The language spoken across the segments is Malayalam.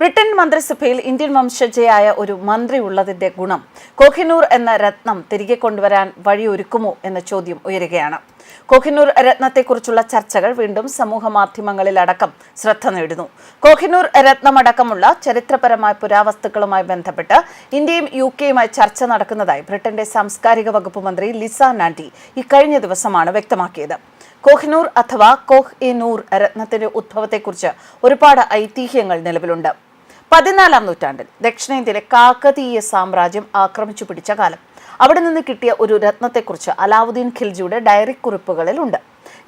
ബ്രിട്ടൻ മന്ത്രിസഭയിൽ ഇന്ത്യൻ വംശജയായ ഒരു മന്ത്രി ഉള്ളതിന്റെ ഗുണം കോഹിനൂർ എന്ന രത്നം തിരികെ കൊണ്ടുവരാൻ വഴിയൊരുക്കുമോ എന്ന ചോദ്യം ഉയരുകയാണ്. കോഹിനൂർ രത്നത്തെക്കുറിച്ചുള്ള ചർച്ചകൾ വീണ്ടും സമൂഹ മാധ്യമങ്ങളിലടക്കം ശ്രദ്ധ നേടുന്നു. കോഹിനൂർ രത്നമടക്കമുള്ള ചരിത്രപരമായ പുരാവസ്തുക്കളുമായി ബന്ധപ്പെട്ട് ഇന്ത്യയും യു കെയുമായി ചർച്ച നടക്കുന്നതായി ബ്രിട്ടന്റെ സാംസ്കാരിക വകുപ്പ് മന്ത്രി ലിസ നാൻഡി ഇക്കഴിഞ്ഞ ദിവസമാണ് വ്യക്തമാക്കിയത്. കോഹിനൂർ അഥവാ കോഹ് എ നൂർ രത്നത്തിന്റെ ഉത്ഭവത്തെക്കുറിച്ച് ഒരുപാട് ഐതിഹ്യങ്ങൾ നിലവിലുണ്ട്. പതിനാലാം നൂറ്റാണ്ടിൽ ദക്ഷിണേന്ത്യയിലെ കാക്കതീയ സാമ്രാജ്യം ആക്രമിച്ചു പിടിച്ച കാലം. അവിടെ നിന്ന് കിട്ടിയ ഒരു രത്നത്തെക്കുറിച്ച് അലാവുദ്ദീൻ ഖിൽജിയുടെ ഡയറി കുറിപ്പുകളിലുണ്ട്.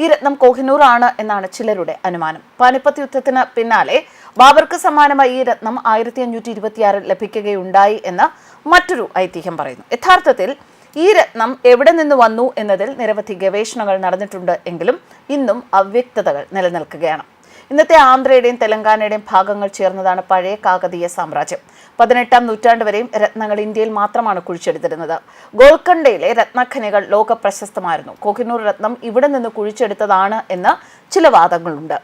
ഈ രത്നം കോഹിനൂർ ആണ് എന്നാണ് ചിലരുടെ അനുമാനം. പാനിപ്പത്ത് യുദ്ധത്തിന് പിന്നാലെ ബാബർക്ക് സമാനമായി ഈ രത്നം ആയിരത്തി അഞ്ഞൂറ്റി ഇരുപത്തിയാറിൽ ലഭിക്കുകയുണ്ടായി എന്ന് മറ്റൊരു ഐതിഹ്യം പറയുന്നു. യഥാർത്ഥത്തിൽ ഈ രത്നം എവിടെ നിന്ന് വന്നു എന്നതിൽ നിരവധി ഗവേഷണങ്ങൾ നടന്നിട്ടുണ്ട് എങ്കിലും ഇന്നും അവ്യക്തതകൾ നിലനിൽക്കുകയാണ്. ഇന്നത്തെ ആന്ധ്രയുടെയും തെലങ്കാനയുടെയും ഭാഗങ്ങൾ ചേർന്നതാണ് പഴയ കാകതീയ സാമ്രാജ്യം. പതിനെട്ടാം നൂറ്റാണ്ട് വരെയും രത്നങ്ങൾ ഇന്ത്യയിൽ മാത്രമാണ് കുഴിച്ചെടുത്തിരുന്നത്. ഗോൽക്കണ്ടയിലെ രത്നഖനികൾ ലോക പ്രശസ്തമായിരുന്നു കോഹിനൂർ രത്നം ഇവിടെ നിന്ന് കുഴിച്ചെടുത്തതാണ് എന്ന് ചില വാദങ്ങളുണ്ട്.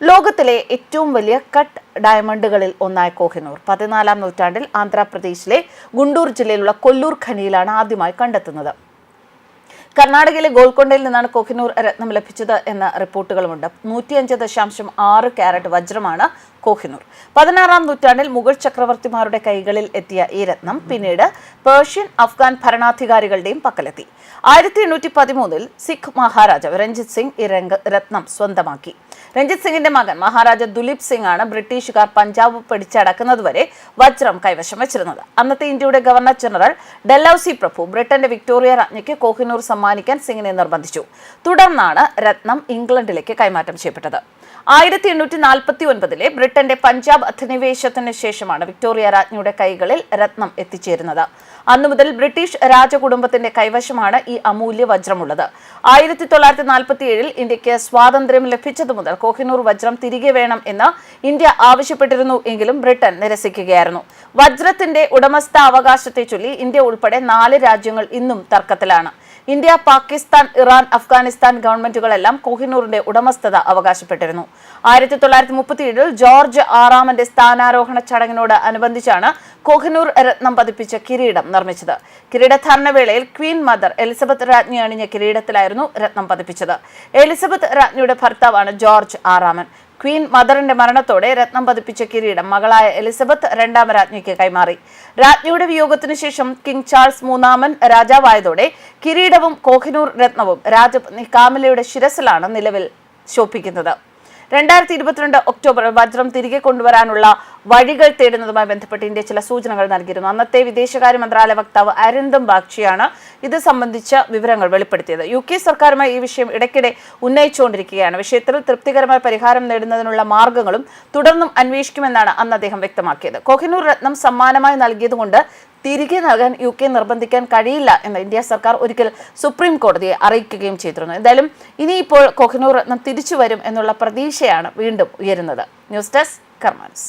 ലോകത്തിലെ ഏറ്റവും വലിയ കട്ട് ഡയമണ്ടുകളിൽ ഒന്നായ കോഹിനൂർ പതിനാലാം നൂറ്റാണ്ടിൽ ആന്ധ്രാപ്രദേശിലെ ഗുണ്ടൂർ ജില്ലയിലുള്ള കൊല്ലൂർ ഖനിയിലാണ് ആദ്യമായി കണ്ടെത്തുന്നത്. കർണാടകയിലെ ഗോൽക്കൊണ്ടയിൽ നിന്നാണ് കൊഹിനൂർ രത്നം ലഭിച്ചത് എന്ന റിപ്പോർട്ടുകളുമുണ്ട്. നൂറ്റിയഞ്ച് ദശാംശം ആറ് ക്യാരറ്റ് വജ്രമാണ് കോഹിനൂർ. പതിനാറാം നൂറ്റാണ്ടിൽ മുഗൾ ചക്രവർത്തിമാരുടെ കൈകളിൽ എത്തിയ ഈ രത്നം പിന്നീട് പേർഷ്യൻ അഫ്ഗാൻ ഭരണാധികാരികളുടെയും പക്കലെത്തി. ആയിരത്തി എണ്ണൂറ്റി പതിമൂന്നിൽ സിഖ് മഹാരാജാവ് രഞ്ജിത് സിംഗ് ഈ രത്നം സ്വന്തമാക്കി. രഞ്ജിത് സിംഗിന്റെ മകൻ മഹാരാജ ദുലീപ് സിംഗ് ആണ് ബ്രിട്ടീഷുകാർ പഞ്ചാബ് പിടിച്ചടക്കുന്നതുവരെ വജ്രം കൈവശം വെച്ചിരുന്നത്. അന്നത്തെ ഇന്ത്യയുടെ ഗവർണർ ജനറൽ ഡെല്ലൌസി പ്രഭു ബ്രിട്ടന്റെ വിക്ടോറിയ രാജ്ഞിക്ക് കോഹിനൂർ സമ്മാനിക്കാൻ സിംഗിനെ നിർബന്ധിച്ചു. തുടർന്നാണ് രത്നം ഇംഗ്ലണ്ടിലേക്ക് കൈമാറ്റം ചെയ്യപ്പെട്ടത്. ആയിരത്തി എണ്ണൂറ്റി നാൽപ്പത്തി ഒൻപതിലെ ബ്രിട്ടന്റെ പഞ്ചാബ് അധിനിവേശത്തിന് ശേഷമാണ് വിക്ടോറിയ രാജ്ഞിയുടെ കൈകളിൽ രത്നം എത്തിച്ചേരുന്നത്. അന്നു മുതൽ ബ്രിട്ടീഷ് രാജകുടുംബത്തിന്റെ കൈവശമാണ് ഈ അമൂല്യ വജ്രമുള്ളത്. ആയിരത്തി തൊള്ളായിരത്തി നാൽപ്പത്തിയേഴിൽ ഇന്ത്യയ്ക്ക് സ്വാതന്ത്ര്യം ലഭിച്ചതു മുതൽ കോഹിനൂർ വജ്രം തിരികെ വേണം എന്ന് ഇന്ത്യ ആവശ്യപ്പെട്ടിരുന്നു എങ്കിലും ബ്രിട്ടൻ നിരസിക്കുകയായിരുന്നു. വജ്രത്തിന്റെ ഉടമസ്ഥാവകാശത്തെ ചൊല്ലി ഇന്ത്യ ഉൾപ്പെടെ നാല് രാജ്യങ്ങൾ ഇന്നും തർക്കത്തിലാണ്. ഇന്ത്യ പാകിസ്ഥാൻ ഇറാൻ അഫ്ഗാനിസ്ഥാൻ ഗവൺമെന്റുകളെല്ലാം കോഹിനൂറിന്റെ ഉടമസ്ഥത അവകാശപ്പെട്ടിരുന്നു. ആയിരത്തി തൊള്ളായിരത്തി മുപ്പത്തിയേഴിൽ ജോർജ് ആറാമന്റെ സ്ഥാനാരോഹണ ചടങ്ങിനോട് അനുബന്ധിച്ചാണ് കോഹിനൂർ രത്നം പതിപ്പിച്ച കിരീടം നിർമ്മിച്ചത്. കിരീടധാരണ വേളയിൽ ക്വീൻ മദർ എലിസബത്ത് രാജ്ഞി അണിഞ്ഞ കിരീടത്തിലായിരുന്നു രത്നം പതിപ്പിച്ചത്. എലിസബത്ത് രാജ്ഞിയുടെ ഭർത്താവാണ് ജോർജ് ആറാമൻ. ക്വീൻ മദറിന്റെ മരണത്തോടെ രത്നം പതിപ്പിച്ച കിരീടം മകളായ എലിസബത്ത് രണ്ടാം രാജ്ഞിക്ക് കൈമാറി. രാജ്ഞിയുടെ വിയോഗത്തിനു ശേഷം കിങ് ചാൾസ് മൂന്നാമൻ രാജാവായതോടെ കിരീടവും കോഹിനൂർ രത്നവും രാജപത്നി കാമിലയുടെ ശിരസിലാണ് നിലവിൽ ശോഭിക്കുന്നത്. രണ്ടായിരത്തി ഇരുപത്തിരണ്ട് ഒക്ടോബർ വജ്രം തിരികെ കൊണ്ടുവരാനുള്ള വഴികൾ തേടുന്നതുമായി ബന്ധപ്പെട്ട് ഇന്ത്യ ചില സൂചനകൾ നൽകിയിരുന്നു. അന്നത്തെ വിദേശകാര്യ മന്ത്രാലയ വക്താവ് അരിന്ദം ബാഗ്ചിയാണ് ഇത് സംബന്ധിച്ച വിവരങ്ങൾ വെളിപ്പെടുത്തിയത്. യു കെ സർക്കാരുമായി ഈ വിഷയം ഇടയ്ക്കിടെ ഉന്നയിച്ചുകൊണ്ടിരിക്കുകയാണ്. വിഷയത്തിൽ തൃപ്തികരമായ പരിഹാരം നേടുന്നതിനുള്ള മാർഗങ്ങളും തുടർന്നും അന്വേഷിക്കുമെന്നാണ് അന്ന് അദ്ദേഹം വ്യക്തമാക്കിയത്. കോഹിനൂർ രത്നം സമ്മാനമായി നൽകിയതുകൊണ്ട് തിരികെ നൽകാൻ യു കെ നിർബന്ധിക്കാൻ കഴിയില്ല എന്ന് ഇന്ത്യ സർക്കാർ ഒരിക്കൽ സുപ്രീം കോടതിയെ അറിയിക്കുകയും ചെയ്തിരുന്നു. എന്തായാലും ഇനിയിപ്പോൾ കൊഹിനൂർ രത്നം തിരിച്ചു വരും എന്നുള്ള പ്രതീക്ഷയാണ് വീണ്ടും ഉയരുന്നത്. News desk കർമാൻസ്